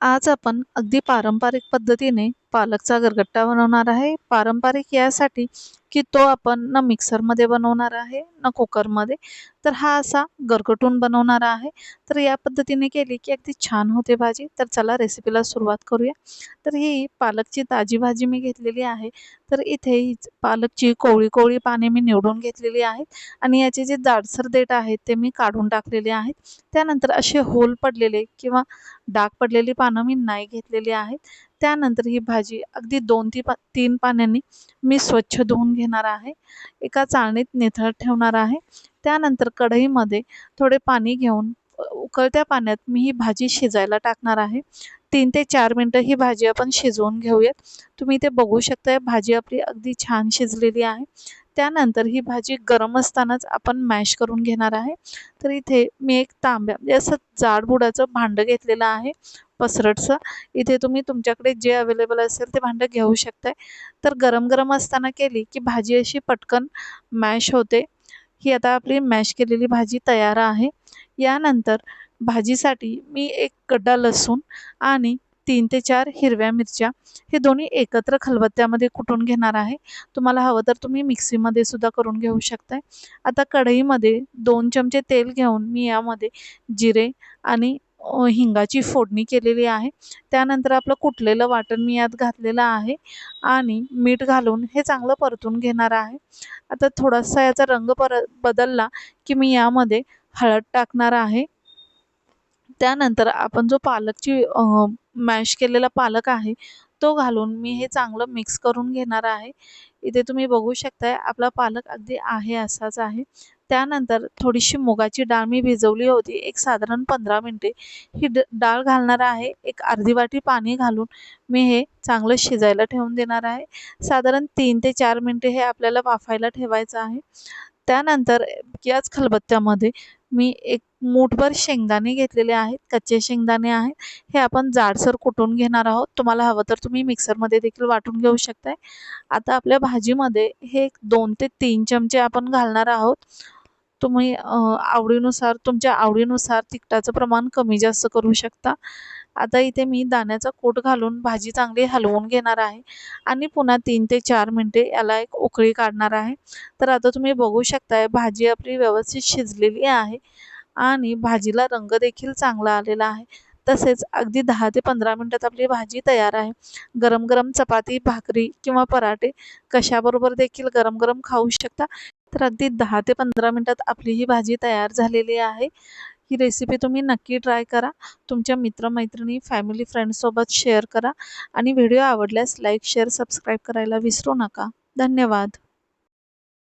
आज आपण अगदी पारंपरिक पद्धतीने पालकचा गरगट्टा बनवणार आहे. पारंपरिक यासाठी की तो आपण ना मिक्सरमध्ये बनवणार आहे ना कुकरमध्ये. तर हा असा गरगटून बनवणारा आहे. तर या पद्धतीने केली की अगदी छान होते भाजी. तर चला रेसिपीला सुरुवात करूया. तर ही पालकची ताजी भाजी मी घेतलेली आहे. तर इथे ही पालकची कोवळी कोवळी पाने मी निवडून घेतलेली आहेत. आणि याचे जे जाडसर देठ आहेत ते मी काढून टाकलेले आहेत. त्यानंतर असे होल पडलेले किंवा डाग पडलेली पानं मी नाही घेतलेली आहेत. त्यानंतर ही भाजी अगदी दोन ती पा तीन पाण्याने मी स्वच्छ धुवून घेणार आहे. एका चाळणीत निथळत ठेवणार आहे. त्यानंतर कढईमध्ये थोडे पाणी घेऊन उकळत्या पाण्यात मी ही भाजी शिजायला टाकणार आहे. तीन ते चार मिनटं ही भाजी आपण शिजवून घेऊयात. तुम्ही इथे बघू शकताय भाजी आपली अगदी छान शिजलेली आहे. त्यानंतर ही भाजी गरम असतानाच आपण मॅश करून घेणार आहे. तर इथे मी एक तांब्या म्हणजे असं जाडबुडाचं भांडं घेतलेलं आहे पसरटचं. इथे तुम्ही तुमच्याकडे जे अवेलेबल असेल ते भांडं घेऊ शकताय. तर गरम गरम असताना केली की भाजी अशी पटकन मॅश होते. ही आता आपली मॅश केलेली भाजी तयार आहे. यानंतर भाजीसाठी मी एक गड्डा लसूण आणि तीन ते चार हिरव्या मिरच्या हे दोन्ही एकत्र खलबत्त्यामध्ये कुटून घेणार आहे. तुम्हाला हवं तर तुम्ही मिक्सीमध्ये सुद्धा करून घेऊ शकताय. आता कढईमध्ये दोन चमचे तेल घेऊन मी यामध्ये जिरे आणि हिंगाची फोडणी केलेली आहे. त्यानंतर आपलं कुटलेलं वाटण मी यात घातलेलं आहे आणि मीठ घालून हे चांगलं परतून घेणार आहे. आता थोडासा याचा रंग पर बदलला की मी यामध्ये हळद टाकणार आहे. त्यानंतर आपण जो पालकची मॅश केलेला पालक आहे तो घालून मी हे चांगलं मिक्स करून घेणार आहे. इथे तुम्ही बघू शकताय आपला पालक अगदी आहे असाच आहे. त्यानंतर थोडीशी मुगाची डाळ मी भिजवली होती एक साधारण पंधरा मिनटे. ही ड डाळ घालणार आहे एक अर्धी वाटी पाणी घालून मी हे चांगलं शिजायला ठेवून देणार आहे. साधारण तीन ते चार मिनटे हे आपल्याला वाफायला ठेवायचं आहे. त्यानंतर याच खलबत्त्यामध्ये मी एक मूठभर शेंगदाणे घेतलेले आहेत कच्चे शेंगदाणे आहेत. हे आपण जाडसर कुटून घेणार आहोत? तुम्हाला हवं तर तुम्ही मिक्सरमध्ये देखील वाटून घेऊ शकताय. आता आपल्या भाजीमध्ये हे एक दोन ते तीन चमचे आपण घालणार आहोत. तुम्ही आवडीनुसार तुमच्या आवडीनुसार तिखटाचं प्रमाण कमी जास्त करू शकता. आता इथे मी दाण्याचा कूट घालून भाजी चांगली हलवून घेणार आहे आणि पुन्हा तीन ते चार मिनटे याला एक उकळी काढणार आहे. तर आता तुम्ही बघू शकताय भाजी आपली व्यवस्थित शिजलेली आहे आणि भाजीला रंग देखील चांगला आलेला आहे. तसेच अगदी दहा ते पंधरा मिनटात आपली भाजी तयार आहे. गरम गरम चपाती भाकरी किंवा पराठे कशाबरोबर देखील गरम गरम खाऊ शकता? तर अगदी दहा ते पंधरा मिनटात आपली ही भाजी तयार झालेली आहे. ही रेसिपी तुम्ही नक्की ट्राय करा. तुमच्या मित्रमैत्रिणी फॅमिली फ्रेंड्ससोबत शेअर करा. आणि व्हिडिओ आवडल्यास लाईक शेअर सबस्क्राईब करायला विसरू नका. धन्यवाद.